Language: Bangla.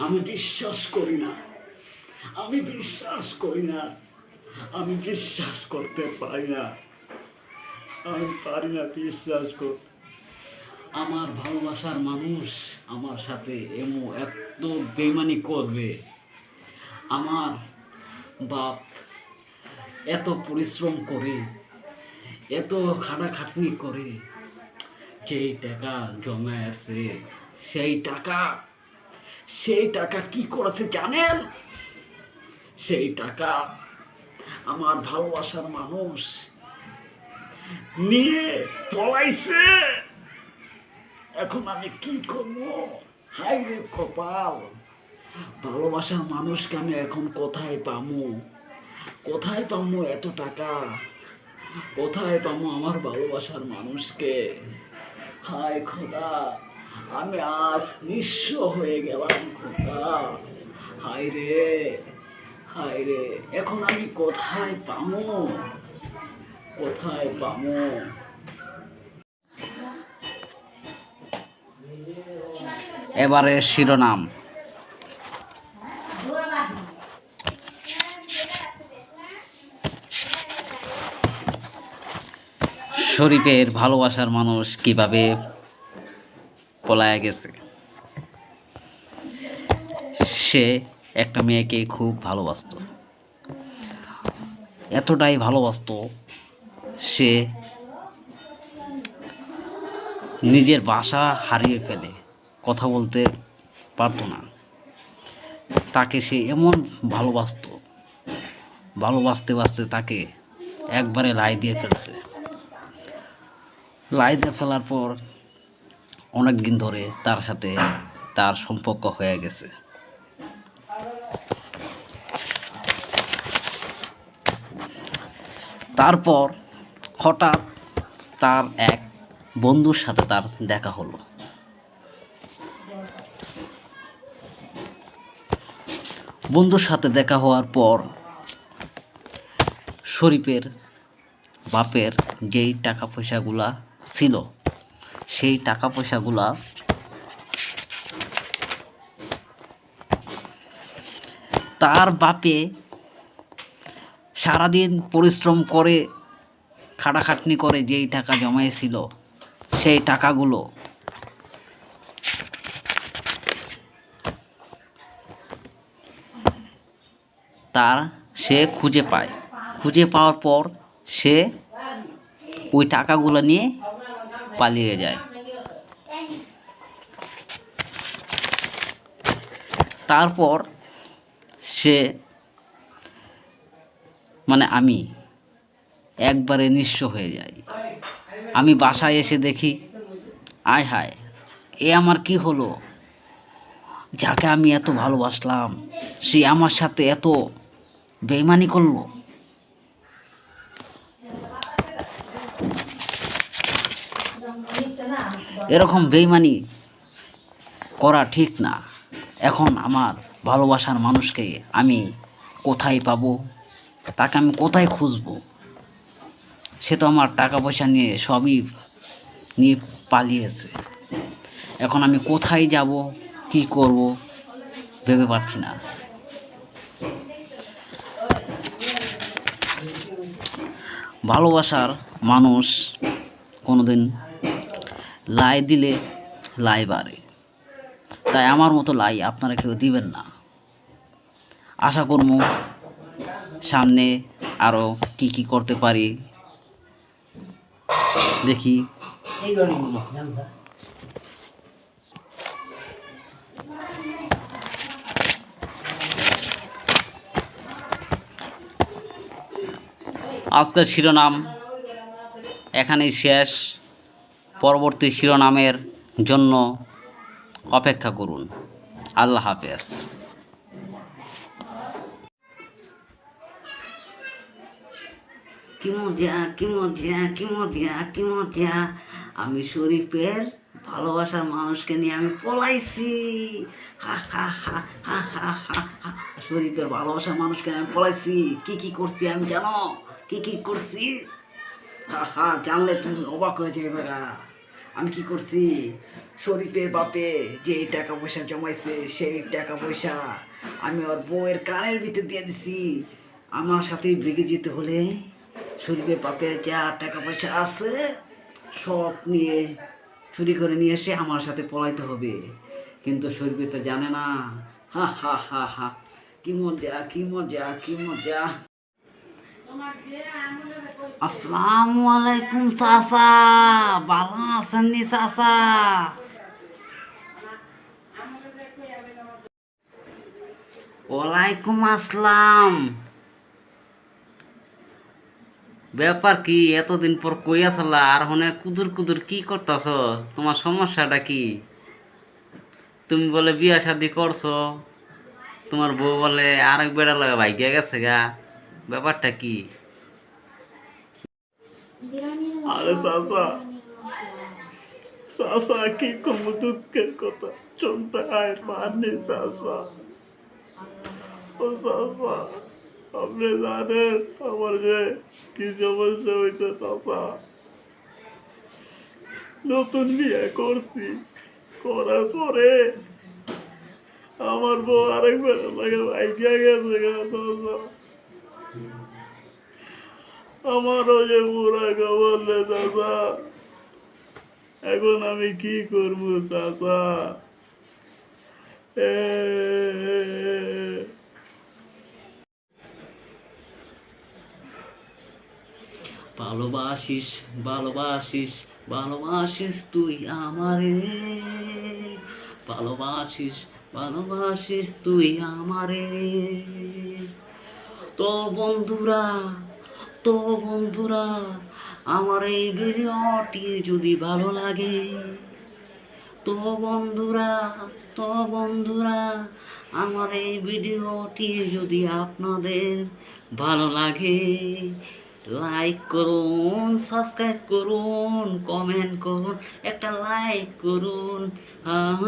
আমি বিশ্বাস করি না। আমি বিশ্বাস করি না। আমি বিশ্বাস করতে পারি না। আমি পারি না বিশ্বাস করতে আমার ভালোবাসার মানুষ আমার সাথে এমন এত বেমানি করবে। আমার বাপ এত পরিশ্রম করে, এত খাটাখাটনি করে, যেই টাকা জমা আছে সেই টাকা সেই টাকা কি করেছে জানেন? সেই টাকা আমার ভালোবাসার মানুষ নিয়ে পলাইছে। এখন আমি কি করব? হাই রে কপাল। ভালোবাসার মানুষকে আমি এখন কোথায় পামু কোথায় পামু এত টাকা? কোথায় পামু আমার ভালোবাসার মানুষকে? হায় খোদা। আমি আজ নিঃস্ব হয়ে গেলাম খোদা হায় রে হায় রে এখন আমি কোথায় পামু? কোথায় পামু? এবারে শিরোনাম। শরীফের ভালোবাসার মানুষ কীভাবে পলায়া গেছে। সে একটা মেয়েকে খুব ভালোবাসতো। এতটাই ভালোবাসতো সে নিজের বাসা হারিয়ে ফেলে, কথা বলতে পারতো না। তাকে সে এমন ভালোবাসতো, ভালোবাসতে, বাসতে তাকে একবারে লাই দিয়ে ফেলছে। লাই দিয়ে ফেলার পর অনেক দিন ধরে তার সাথে তার সম্পর্ক হয়ে গেছে। তারপর হঠাৎ তার এক বন্ধুর সাথে তার দেখা হলো। বন্ধুর সাথে দেখা হওয়ার পর শরীফের বাপের যেই টাকা পয়সাগুলা ছিল সেই টাকা পয়সাগুলা তার বাপে সারাদিন পরিশ্রম করে, খাটাখাটনি করে যেই টাকা জমাইছিল, সেই টাকাগুলো তার সে খুঁজে পায়। খুঁজে পাওয়ার পর সে ওই টাকাগুলো নিয়ে পালিয়ে যায়। তারপর সে মানে আমি, একবারে নিঃস্ব হয়ে যাই। আমি বাসায় এসে দেখি, আয় হায়, এ আমার কি হলো? যাকে আমি এত ভালোবাসলাম, সে আমার সাথে এত বেইমানি করল? এরকম বেইমানি করা ঠিক না। এখন আমার ভালোবাসার মানুষকে আমি কোথায় পাবো? তাকে আমি কোথায় খুঁজবো? সে তো আমার টাকা পয়সা নিয়ে সবই নিয়ে পালিয়েছে। এখন আমি কোথায় যাব? কি করব? ভেবে পাচ্ছি না। ভালোবাসার মানুষ কোনোদিন লাই দিলে লাই বাড়ে। তাই আমার মতো লাই আপনারা কেউ দিবেন না। আশা করব সামনে আরও কি কি করতে পারি। দেখি। আজকের শিরোনাম এখানেই শেষ। পরবর্তী শিরোনামের জন্য অপেক্ষা করুন। আল্লাহ হাফেজ। কি মজা কি মজা আমি শরীফের ভালোবাসার মানুষকে নিয়ে আমি পলাইছি। হা হা হা হা হা হা। শরীফের ভালোবাসার মানুষকে আমি পলাইছি। কি কি করছি আমি জানো? কি কি করছি? হা হা, জানলে তুমি অবাক হয়ে যাবে আমি কি করছি? শরীফের বাপে যে টাকা পয়সা জমাইছে, সেই টাকা পয়সা আমি ওর বউয়ের কানের ভিতর দিয়ে দিছি। আমার সাথে ব্রিগে যেতে হলে শরীফের বাপে যা টাকা পয়সা আছে সব নিয়ে চুরি করে নিয়ে এসে আমার সাথে পলাইতে হবে। কিন্তু শরীফে তো জানে না। হা হা হা হা। কি মজা কি মজা কি মজা। আসসালামু আলাইকুম, চাচা। ভালো আছেন নি ওয়ালাইকুম আসসালাম। ব্যাপার কি, এতদিন পর কই আসলা আর হনে কুদুর কুদুর কি করতেছ? তোমার সমস্যাটা কি? তুমি বলে বিয়া শাদি করছ, তোমার বউ বলে আরেক বেড়া লাগা ভাইগা গেছে গা। ব্যাপারটা কি? আরে চাচা চাচা কি কম দুঃখের কথা চলতে আয় পারনি চাচা ও চাচা আপনি জানেন আমার যে কি সমস্যা হয়েছে চাচা নতুন বিয়ে করছি করার পরে আমার বউ আরেক বেলা লাগে ভাইগা গেছে গা চাচা আমারও যে বুড়া বললে চাচা। এখন আমি কি করব চাচা? ভালোবাসিস ভালোবাসিস ভালোবাসিস তুই আমারে। ভালোবাসিস ভালোবাসিস তুই আমারে। তো বন্ধুরা তো বন্ধুরা, আমার এই ভিডিওটি যদি ভালো লাগে, তো বন্ধুরা তো বন্ধুরা, আমার এই ভিডিওটি যদি আপনাদের ভালো লাগে লাইক করুন সাবস্ক্রাইব করুন কমেন্ট করুন, একটা লাইক করুন। আহ